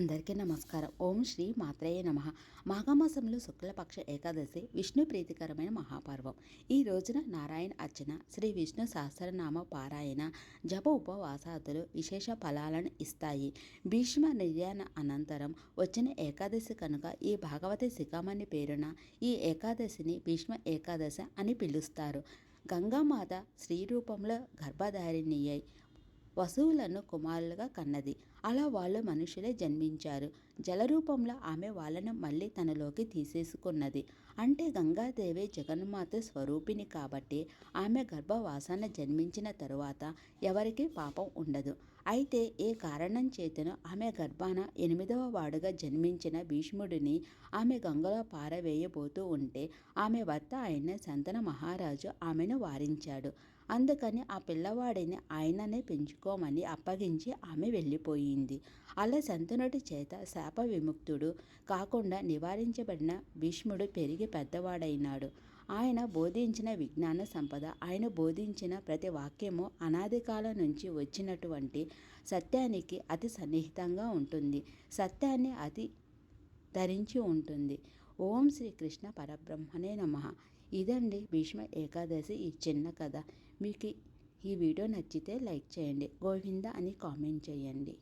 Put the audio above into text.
అందరికీ నమస్కారం. ఓం శ్రీ మాత్రేయ నమ. మాఘమాసంలో శుక్లపక్ష ఏకాదశి విష్ణు ప్రీతికరమైన మహాపర్వం. ఈ రోజున నారాయణ అర్చన శ్రీ విష్ణు సహస్రనామ పారాయణ జప ఉపవాసాదులు విశేష ఫలాలను ఇస్తాయి. భీష్మ నిర్యాణ అనంతరం వచ్చిన ఏకాదశి కనుక ఈ భాగవతి శిఖామణి పేరున ఈ ఏకాదశిని భీష్మ ఏకాదశి అని పిలుస్తారు. గంగామాత స్త్రీ రూపంలో గర్భధారిణి అయి వసువులను కుమారులుగా కన్నది. అలా వాళ్ళు మనుషులే జన్మించారు. జలరూపంలో ఆమె వాళ్ళను మళ్ళీ తనలోకి తీసేసుకున్నది. అంటే గంగాదేవి జగన్మాత స్వరూపిణి కాబట్టి ఆమె గర్భవాసన జన్మించిన తరువాత ఎవరికి పాపం ఉండదు. అయితే ఏ కారణం చేతను ఆమె గర్భాన ఎనిమిదవ వాడుగా జన్మించిన భీష్ముడిని ఆమె గంగలో పారవేయబోతూ ఉంటే ఆమె భర్త అయిన సంతన మహారాజు ఆమెను వారించాడు. అందుకని ఆ పిల్లవాడిని ఆయననే పెంచుకోమని అప్పగించి ఆమె వెళ్ళిపోయింది. అలా సంతనుడి చేత శాప విముక్తుడు కాకుండా నివారించబడిన భీష్ముడు పెరిగి పెద్దవాడైనాడు. ఆయన బోధించిన విజ్ఞాన సంపద ఆయన బోధించిన ప్రతి వాక్యము అనాది కాలం నుంచి వచ్చినటువంటి సత్యానికి అతి సన్నిహితంగా ఉంటుంది. సత్యాన్ని అతి ధరించి ఉంటుంది. ఓం శ్రీకృష్ణ పరబ్రహ్మనే నమ. ఇదండి భీష్మ ఏకాదశి ఈ చిన్న కథ. మీకు ఈ వీడియో నచ్చితే లైక్ చేయండి. గోవింద అని కామెంట్ చేయండి.